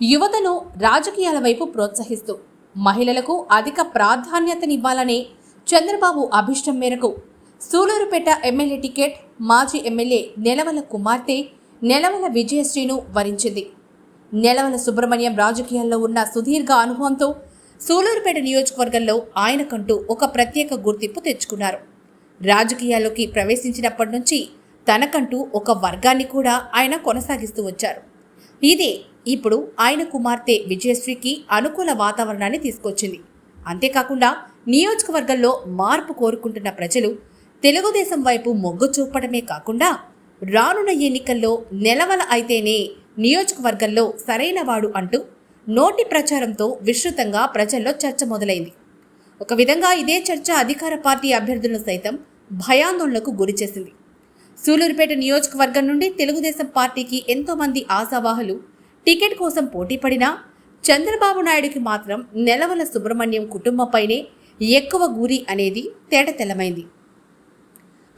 యువతను రాజకీయాల వైపు ప్రోత్సహిస్తూ మహిళలకు అధిక ప్రాధాన్యతనివ్వాలనే చంద్రబాబు అభిష్టం మేరకు సూలూరుపేట ఎమ్మెల్యే టికెట్ మాజీ ఎమ్మెల్యే నెలవల కుమార్తె నెలవల విజయశ్రీను వరించింది. నెలవల సుబ్రహ్మణ్యం రాజకీయాల్లో ఉన్న సుదీర్ఘ అనుభవంతో సూలూరుపేట నియోజకవర్గంలో ఆయనకంటూ ఒక ప్రత్యేక గుర్తింపు తెచ్చుకున్నారు. రాజకీయాల్లోకి ప్రవేశించినప్పటి నుంచి తనకంటూ ఒక వర్గాన్ని కూడా ఆయన కొనసాగిస్తూ వచ్చారు. ఇదే ఇప్పుడు ఆయన కుమార్తె విజయశ్రీకి అనుకూల వాతావరణాన్ని తీసుకొచ్చింది. అంతేకాకుండా నియోజకవర్గంలో మార్పు కోరుకుంటున్న ప్రజలు తెలుగుదేశం వైపు మొగ్గు చూపడమే కాకుండా రానున్న ఎన్నికల్లో నెలవల అయితేనే నియోజకవర్గంలో సరైనవాడు అంటూ నోటి ప్రచారంతో విస్తృతంగా ప్రజల్లో చర్చ మొదలైంది. ఒక విధంగా ఇదే చర్చ అధికార పార్టీ అభ్యర్థులను సైతం భయాందోళనకు గురిచేసింది సూలూరుపేట నియోజకవర్గం నుండి తెలుగుదేశం పార్టీకి ఎంతోమంది ఆశావాహులు టికెట్ కోసం పోటీ పడినా చంద్రబాబు నాయుడుకి మాత్రం నెలవల సుబ్రహ్మణ్యం కుటుంబంపైనే ఎక్కువ గురి అనేది తేటతెల్లమైంది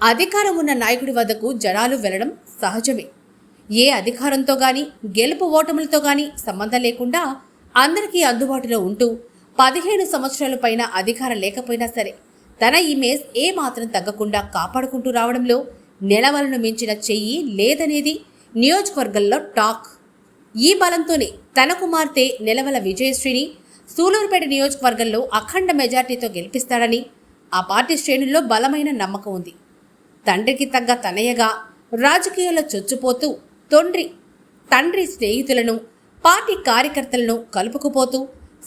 అధికారం ఉన్న నాయకుడి వద్దకు జనాలు వెళ్ళడం సహజమే. ఏ అధికారంతో గాని గెలుపు ఓటములతో గాని సంబంధం లేకుండా అందరికీ అందుబాటులో ఉంటూ పదిహేను సంవత్సరాల పైన అధికారం లేకపోయినా సరే తన ఇమేజ్ ఏ మాత్రం తగ్గకుండా కాపాడుకుంటూ రావడంలో నెలవలను మించిన చెయ్యి లేదనేది నియోజకవర్గంలో టాక్. ఈ బలంతోనే తన కుమార్తె నెలవల విజయశ్రీని సూలూరుపేట నియోజకవర్గంలో అఖండ మెజార్టీతో గెలిపిస్తాడని ఆ పార్టీ శ్రేణుల్లో బలమైన నమ్మకం ఉంది. తండ్రికి తగ్గ తనయగా రాజకీయాల్లో చొచ్చుపోతూ తొండ్రి తండ్రి స్నేహితులను పార్టీ కార్యకర్తలను కలుపుకుపోతూ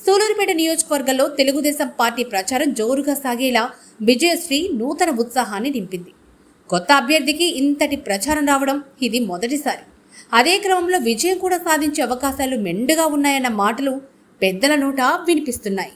సూలూరుపేట నియోజకవర్గంలో తెలుగుదేశం పార్టీ ప్రచారం జోరుగా సాగేలా విజయశ్రీ నూతన ఉత్సాహాన్ని నింపింది. కొత్త అభ్యర్థికి ఇంతటి ప్రచారం రావడం ఇది మొదటిసారి. అదే క్రమంలో విజయం కూడా సాధించే అవకాశాలు మెండుగా ఉన్నాయన్న మాటలు పెద్దల నోట వినిపిస్తున్నాయి.